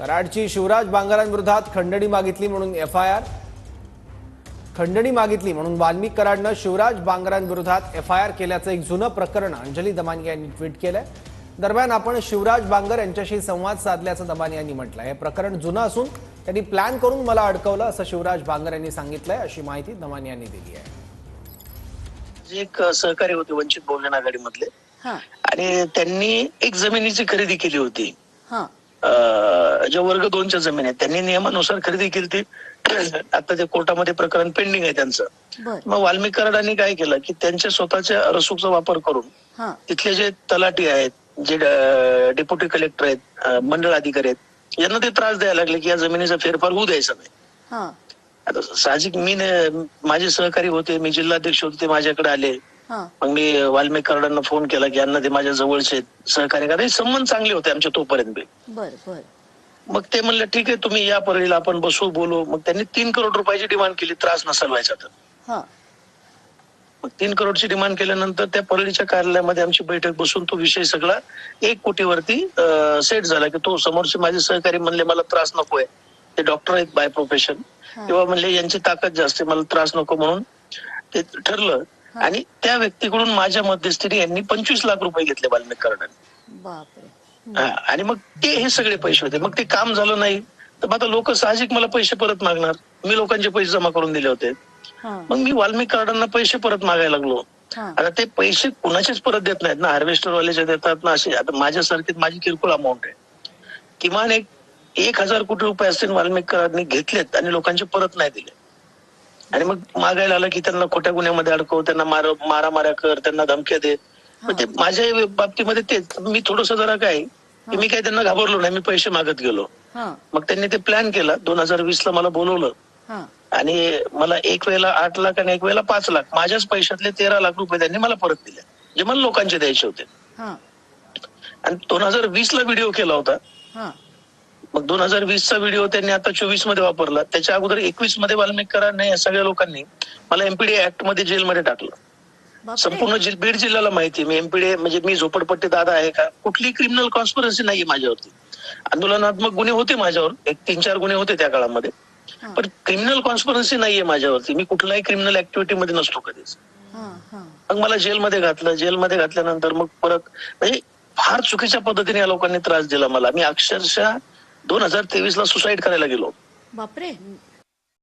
कराडची शिवराज बांगरांविरोधात खंडणी मागितली म्हणून एफ आय आर खंडणी मागितली म्हणून वाल्मिक कराडनं शिवराज बांगरांविरोधात एफ आय आर केल्याचं एक जुनं प्रकरण अंजली दमानी यांनी ट्विट केलंय. दरम्यान आपण शिवराज बांगर यांच्याशी संवाद साधल्याचं दमानी यांनी म्हटलंय. हे प्रकरण जुनं असून त्यांनी प्लॅन करून मला अडकवलं असं शिवराज बांगर यांनी सांगितलंय अशी माहिती दमानी यांनी दिली आहे. जे एक सहकारी होते वंचित बहुजन आघाडीमधले हा. आणि त्यांनी एक जमिनीची खरेदी केली होती. हा. ज्या वर्ग दोनच्या जमीन आहेत त्यांनी नियमानुसार खरेदी केली ती. आता ते कोर्टामध्ये प्रकरण पेंडिंग आहे त्यांचं. मग वाल्मिक कराडांनी काय केलं की त्यांच्या स्वतःच्या रसूकचा वापर करून तिथले जे तलाठी आहेत जे डेप्युटी कलेक्टर आहेत मंडळ अधिकारी आहेत यांना ते त्रास द्यायला लागले की या जमिनीचा फेरफार होऊ द्यायचा नाही. हा. आता साहजिक मी माझे सहकारी होते मी जिल्हाध्यक्ष होते ते माझ्याकडे आले. मग मी वाल्मिक कराडांना फोन केला की यांना ते माझ्या जवळचे सहकार्य करा. संबंध चांगले होते आमच्या तोपर्यंत बी. बर बर. मग ते म्हणलं ठीक आहे तुम्ही या परळीला आपण बसू बोलू. मग त्यांनी तीन करोड रुपयाची डिमांड केली त्रास नसाल व्हायचा तर. मग तीन करोडची डिमांड केल्यानंतर त्या परळीच्या कार्यालयामध्ये आमची बैठक बसून तो विषय सगळा एक कोटीवरती सेट झाला की तो समोरचे माझे सहकारी म्हणले मला त्रास नकोय ते डॉक्टर आहेत बाय प्रोफेशन. किंवा म्हणले यांची ताकद जास्त मला त्रास नको म्हणून. ते ठरलं. आणि त्या व्यक्तीकडून माझ्या मध्यस्थीने यांनी पंचवीस लाख रुपये घेतले वाल्मिक हा, आणि मग ते हे सगळे पैसे होते. मग ते काम झालं नाही. तर मग आता लोक साहजिक मला पैसे परत मागणार. मी लोकांचे पैसे जमा करून दिले होते. मग मी वाल्मिक कार्डांना पैसे परत मागायला लागलो. आता ते पैसे कुणाचेच परत देत नाहीत ना. हार्वेस्टर वाल्याचे देतात ना असे. आता माझ्यासारखी माझी किरकोळ अमाऊंट आहे. किमान एक एक हजार कोटी रुपये असतील वाल्मिक कराडनी घेतलेत आणि लोकांचे परत नाही दिले. आणि मग मागायला आलं की त्यांना खोट्या गुन्ह्यामध्ये अडकव त्यांना मार मारामाऱ्या कर त्यांना धमक्या दे. मग ते माझ्या बाबतीमध्ये तेच. मी थोडस जरा काय की मी काही त्यांना घाबरलो नाही मी पैसे मागत गेलो. मग त्यांनी ते प्लॅन केला. दोन हजार वीस ला मला बोलवलं. आणि मला एक वेळेला आठ लाख आणि एक वेळेला पाच लाख माझ्याच पैशातले तेरा लाख रुपये त्यांनी मला परत दिले. जे मला लोकांचे द्यायचे होते. आणि दोन हजार वीस ला व्हिडिओ केला होता. मग दोन हजार वीस चा व्हिडिओ त्यांनी आता चोवीसमध्ये वापरला. त्याच्या अगोदर एकवीसमध्ये वाल्मिक कराडने या सगळ्या लोकांनी मला एमपीडी ऍक्टमध्ये जेलमध्ये टाकलं. संपूर्ण बीड जिल्ह्याला माहिती आहे. मी एमपीडी म्हणजे मी झोपडपट्टी दादा आहे का? कुठली क्रिमिनल कॉन्स्पिरन्सी नाहीये माझ्यावरती. आंदोलनात्मक गुन्हे होते माझ्यावर. एक तीन चार गुन्हे होते त्या काळामध्ये. पण क्रिमिनल कॉन्स्पिरन्सी नाहीये माझ्यावरती. मी कुठल्याही क्रिमिनल ऍक्टिव्हिटी मध्ये नसतो कधीच. मग मला जेलमध्ये घातलं. जेलमध्ये घातल्यानंतर मग परत म्हणजे फार चुकीच्या पद्धतीने या लोकांनी त्रास दिला मला. मी अक्षरशः दोन हजार तेवीस ला सुसाईड करायला गेलो. बापरे.